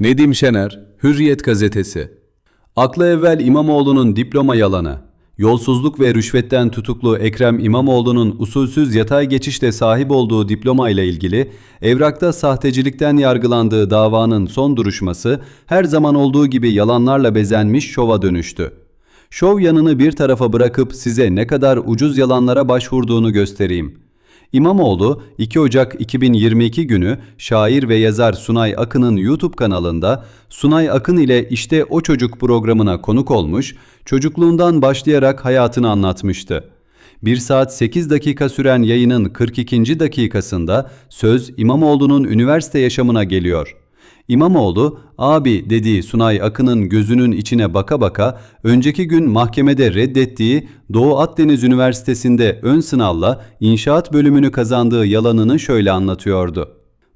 Nedim Şener, Hürriyet Gazetesi. Aklı evvel İmamoğlu'nun diploma yalanı. Yolsuzluk ve rüşvetten tutuklu Ekrem İmamoğlu'nun usulsüz yatay geçişte sahip olduğu diploma ile ilgili evrakta sahtecilikten yargılandığı davanın son duruşması her zaman olduğu gibi yalanlarla bezenmiş şova dönüştü. Şov yanını bir tarafa bırakıp size ne kadar ucuz yalanlara başvurduğunu göstereyim. İmamoğlu 2 Ocak 2022 günü şair ve yazar Sunay Akın'ın YouTube kanalında Sunay Akın ile işte o çocuk programına konuk olmuş, çocukluğundan başlayarak hayatını anlatmıştı. 1 saat 8 dakika süren yayının 42. dakikasında söz İmamoğlu'nun üniversite yaşamına geliyor. İmamoğlu, abi dediği Sunay Akın'ın gözünün içine baka baka önceki gün mahkemede reddettiği Doğu Akdeniz Üniversitesi'nde ön sınavla inşaat bölümünü kazandığı yalanını şöyle anlatıyordu.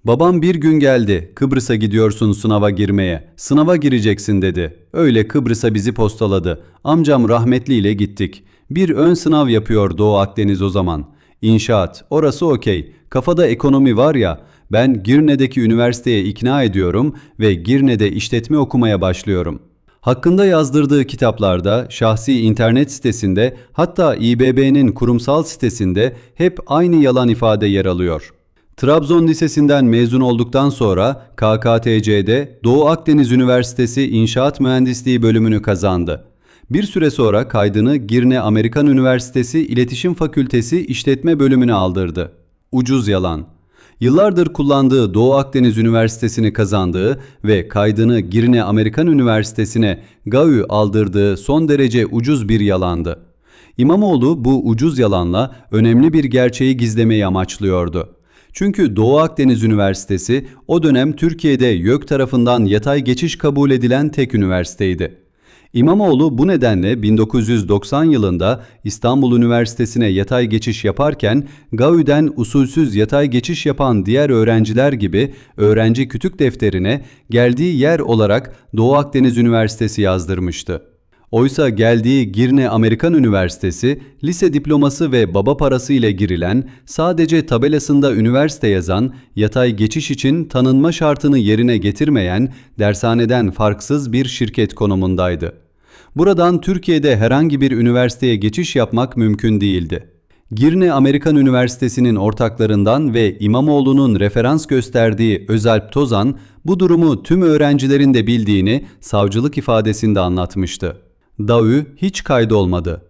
Babam bir gün geldi, Kıbrıs'a gidiyorsun sınava girmeye, sınava gireceksin dedi. Öyle Kıbrıs'a bizi postaladı. Amcam rahmetli ile gittik. Bir ön sınav yapıyor Doğu Akdeniz o zaman. İnşaat, orası okey. Kafada ekonomi var ya, ben Girne'deki üniversiteye ikna ediyorum ve Girne'de işletme okumaya başlıyorum. Hakkında yazdırdığı kitaplarda, şahsi internet sitesinde hatta İBB'nin kurumsal sitesinde hep aynı yalan ifade yer alıyor. Trabzon Lisesi'nden mezun olduktan sonra KKTC'de Doğu Akdeniz Üniversitesi İnşaat Mühendisliği bölümünü kazandı. Bir süre sonra kaydını Girne Amerikan Üniversitesi İletişim Fakültesi İşletme bölümüne aldırdı. Ucuz yalan. Yıllardır kullandığı Doğu Akdeniz Üniversitesi'ni kazandığı ve kaydını Girne Amerikan Üniversitesi'ne GAÜ aldırdığı son derece ucuz bir yalandı. İmamoğlu bu ucuz yalanla önemli bir gerçeği gizlemeyi amaçlıyordu. Çünkü Doğu Akdeniz Üniversitesi o dönem Türkiye'de YÖK tarafından yatay geçiş kabul edilen tek üniversiteydi. İmamoğlu bu nedenle 1990 yılında İstanbul Üniversitesi'ne yatay geçiş yaparken GAÜ'den usulsüz yatay geçiş yapan diğer öğrenciler gibi öğrenci kütük defterine geldiği yer olarak Doğu Akdeniz Üniversitesi yazdırmıştı. Oysa geldiği Girne Amerikan Üniversitesi, lise diploması ve baba parası ile girilen, sadece tabelasında üniversite yazan, yatay geçiş için tanınma şartını yerine getirmeyen, dershaneden farksız bir şirket konumundaydı. Buradan Türkiye'de herhangi bir üniversiteye geçiş yapmak mümkün değildi. Girne Amerikan Üniversitesi'nin ortaklarından ve İmamoğlu'nun referans gösterdiği Özalp Tozan, bu durumu tüm öğrencilerin de bildiğini savcılık ifadesinde anlatmıştı. DAÜ hiç kaydolmadı.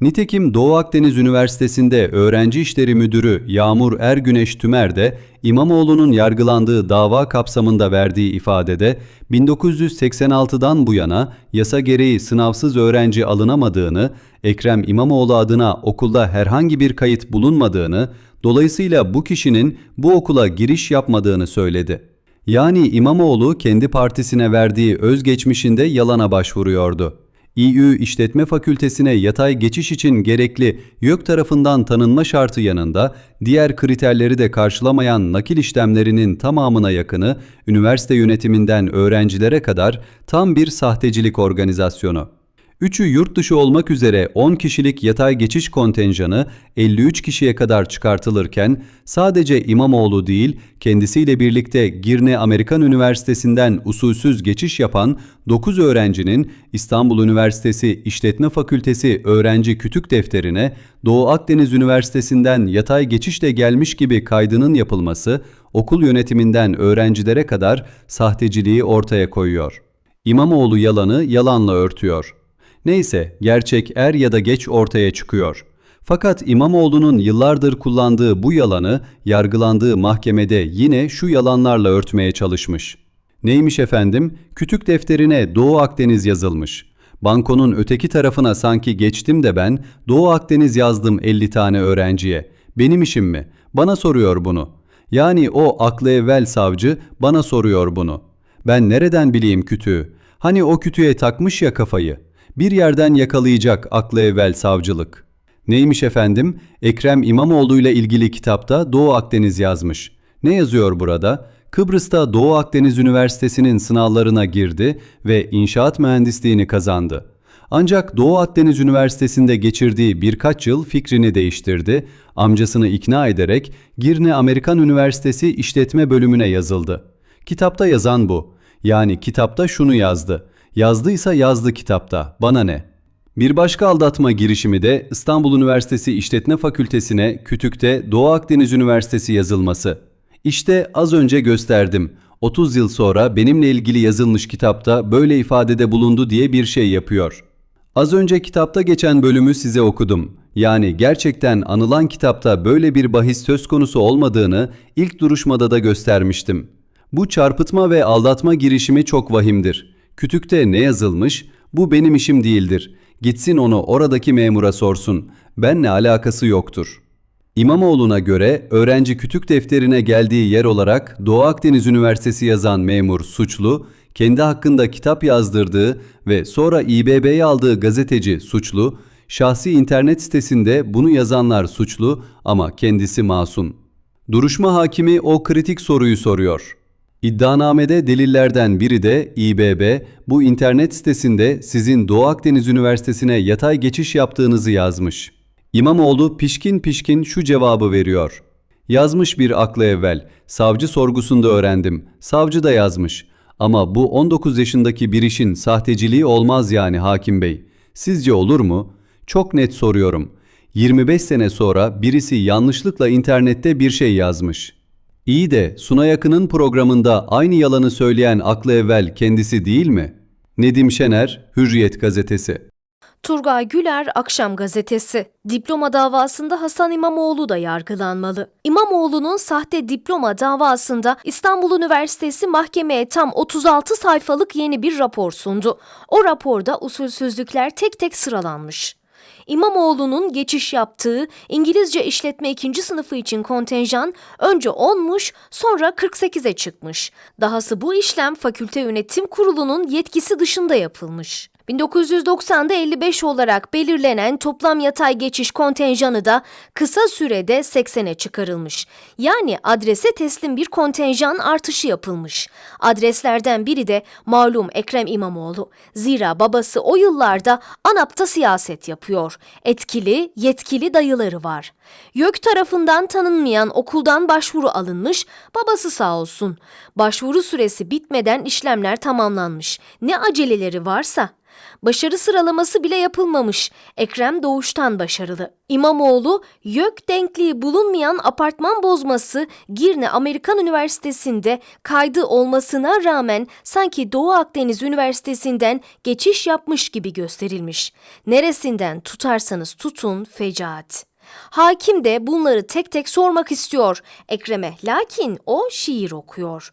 Nitekim Doğu Akdeniz Üniversitesi'nde Öğrenci İşleri Müdürü Yağmur Ergüneş Tümer de İmamoğlu'nun yargılandığı dava kapsamında verdiği ifadede 1986'dan bu yana yasa gereği sınavsız öğrenci alınamadığını, Ekrem İmamoğlu adına okulda herhangi bir kayıt bulunmadığını, dolayısıyla bu kişinin bu okula giriş yapmadığını söyledi. Yani İmamoğlu kendi partisine verdiği özgeçmişinde yalana başvuruyordu. İÜ İşletme Fakültesine yatay geçiş için gerekli YÖK tarafından tanınma şartı yanında diğer kriterleri de karşılamayan nakil işlemlerinin tamamına yakını üniversite yönetiminden öğrencilere kadar tam bir sahtecilik organizasyonu. Üçü yurt dışı olmak üzere 10 kişilik yatay geçiş kontenjanı 53 kişiye kadar çıkartılırken sadece İmamoğlu değil kendisiyle birlikte Girne Amerikan Üniversitesi'nden usulsüz geçiş yapan 9 öğrencinin İstanbul Üniversitesi İşletme Fakültesi öğrenci kütük defterine Doğu Akdeniz Üniversitesi'nden yatay geçişle gelmiş gibi kaydının yapılması okul yönetiminden öğrencilere kadar sahteciliği ortaya koyuyor. İmamoğlu yalanı yalanla örtüyor. Neyse, gerçek er ya da geç ortaya çıkıyor. Fakat İmamoğlu'nun yıllardır kullandığı bu yalanı yargılandığı mahkemede yine şu yalanlarla örtmeye çalışmış. Neymiş efendim? Kütük defterine Doğu Akdeniz yazılmış. Bankonun öteki tarafına sanki geçtim de ben Doğu Akdeniz yazdım 50 tane öğrenciye. Benim işim mi? Bana soruyor bunu. Yani o aklı evvel savcı bana soruyor bunu. Ben nereden bileyim kütüğü? Hani o kütüğe takmış ya kafayı.'' Bir yerden yakalayacak aklı evvel savcılık. Neymiş efendim? Ekrem İmamoğlu ile ilgili kitapta Doğu Akdeniz yazmış. Ne yazıyor burada? Kıbrıs'ta Doğu Akdeniz Üniversitesi'nin sınavlarına girdi ve inşaat mühendisliğini kazandı. Ancak Doğu Akdeniz Üniversitesi'nde geçirdiği birkaç yıl fikrini değiştirdi, amcasını ikna ederek Girne Amerikan Üniversitesi İşletme Bölümüne yazıldı. Kitapta yazan bu. Yani kitapta şunu yazdı. Yazdıysa yazdı kitapta. Bana ne? Bir başka aldatma girişimi de İstanbul Üniversitesi İşletme Fakültesine Kütük'te Doğu Akdeniz Üniversitesi yazılması. İşte az önce gösterdim. 30 yıl sonra benimle ilgili yazılmış kitapta böyle ifadede bulundu diye bir şey yapıyor. Az önce kitapta geçen bölümü size okudum. Yani gerçekten anılan kitapta böyle bir bahis söz konusu olmadığını ilk duruşmada da göstermiştim. Bu çarpıtma ve aldatma girişimi çok vahimdir. Kütükte ne yazılmış? Bu benim işim değildir. Gitsin onu oradaki memura sorsun. Benle alakası yoktur. İmamoğlu'na göre öğrenci kütük defterine geldiği yer olarak Doğu Akdeniz Üniversitesi yazan memur suçlu, kendi hakkında kitap yazdırdığı ve sonra İBB'ye aldığı gazeteci suçlu, şahsi internet sitesinde bunu yazanlar suçlu ama kendisi masum. Duruşma hakimi o kritik soruyu soruyor. İddianamede delillerden biri de İBB bu internet sitesinde sizin Doğu Akdeniz Üniversitesi'ne yatay geçiş yaptığınızı yazmış. İmamoğlu pişkin pişkin şu cevabı veriyor. Yazmış bir aklı evvel. Savcı sorgusunda öğrendim. Savcı da yazmış. Ama bu 19 yaşındaki bir işin sahteciliği olmaz yani hakim bey. Sizce olur mu? Çok net soruyorum. 25 sene sonra birisi yanlışlıkla internette bir şey yazmış. İyi de Sunay Akın'ın programında aynı yalanı söyleyen aklı evvel kendisi değil mi? Nedim Şener, Hürriyet Gazetesi. Turgay Güler Akşam Gazetesi. Diploma davasında Hasan İmamoğlu da yargılanmalı. İmamoğlu'nun sahte diploma davasında İstanbul Üniversitesi mahkemeye tam 36 sayfalık yeni bir rapor sundu. O raporda usulsüzlükler tek tek sıralanmış. İmamoğlu'nun geçiş yaptığı İngilizce işletme ikinci sınıfı için kontenjan önce 10'muş sonra 48'e çıkmış. Dahası bu işlem fakülte yönetim kurulunun yetkisi dışında yapılmış. 1990'da 55 olarak belirlenen toplam yatay geçiş kontenjanı da kısa sürede 80'e çıkarılmış. Yani adrese teslim bir kontenjan artışı yapılmış. Adreslerden biri de malum Ekrem İmamoğlu. Zira babası o yıllarda ANAP'ta siyaset yapıyor. Etkili, yetkili dayıları var. YÖK tarafından tanınmayan okuldan başvuru alınmış, babası sağ olsun. Başvuru süresi bitmeden işlemler tamamlanmış. Ne aceleleri varsa Başarı sıralaması bile yapılmamış. Ekrem doğuştan başarılı. İmamoğlu, YÖK denkliği bulunmayan apartman bozması Girne Amerikan Üniversitesi'nde kaydı olmasına rağmen sanki Doğu Akdeniz Üniversitesi'nden geçiş yapmış gibi gösterilmiş. Neresinden tutarsanız tutun fecaat. Hakim de bunları tek tek sormak istiyor Ekrem'e. Lakin o şiir okuyor.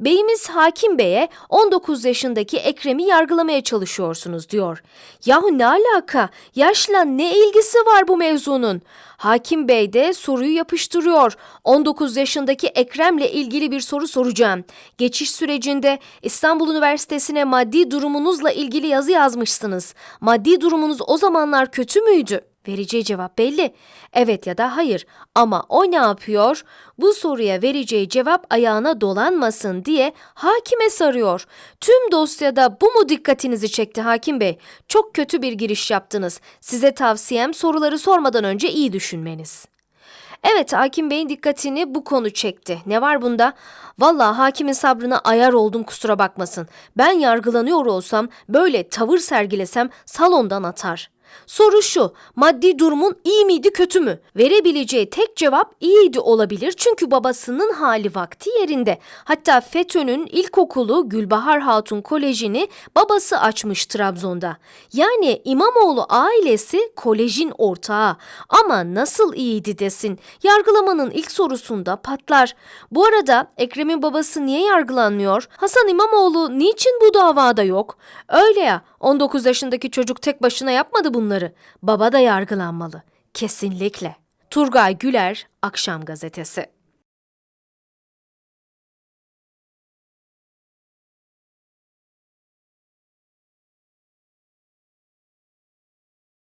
Beyimiz Hakim Bey'e 19 yaşındaki Ekrem'i yargılamaya çalışıyorsunuz diyor. Yahu ne alaka? Yaşla ne ilgisi var bu mevzunun? Hakim Bey de soruyu yapıştırıyor. 19 yaşındaki Ekrem'le ilgili bir soru soracağım. Geçiş sürecinde İstanbul Üniversitesi'ne maddi durumunuzla ilgili yazı yazmışsınız. Maddi durumunuz o zamanlar kötü müydü? Vereceği cevap belli. Evet ya da hayır. Ama o ne yapıyor? Bu soruya vereceği cevap ayağına dolanmasın diye hakime sarıyor. Tüm dosyada bu mu dikkatinizi çekti hakim bey? Çok kötü bir giriş yaptınız. Size tavsiyem soruları sormadan önce iyi düşünmeniz. Evet hakim beyin dikkatini bu konu çekti. Ne var bunda? Vallahi hakimin sabrına ayar oldum kusura bakmasın. Ben yargılanıyor olsam böyle tavır sergilesem salondan atar. Soru şu, maddi durumun iyi miydi kötü mü? Verebileceği tek cevap iyiydi olabilir çünkü babasının hali vakti yerinde. Hatta FETÖ'nün ilkokulu Gülbahar Hatun Koleji'ni babası açmış Trabzon'da. Yani İmamoğlu ailesi kolejin ortağı. Ama nasıl iyiydi desin. Yargılamanın ilk sorusunda patlar. Bu arada Ekrem'in babası niye yargılanmıyor? Hasan İmamoğlu niçin bu davada yok? Öyle ya 19 yaşındaki çocuk tek başına yapmadı bunları. Baba da yargılanmalı. Kesinlikle. Turgay Güler, Akşam Gazetesi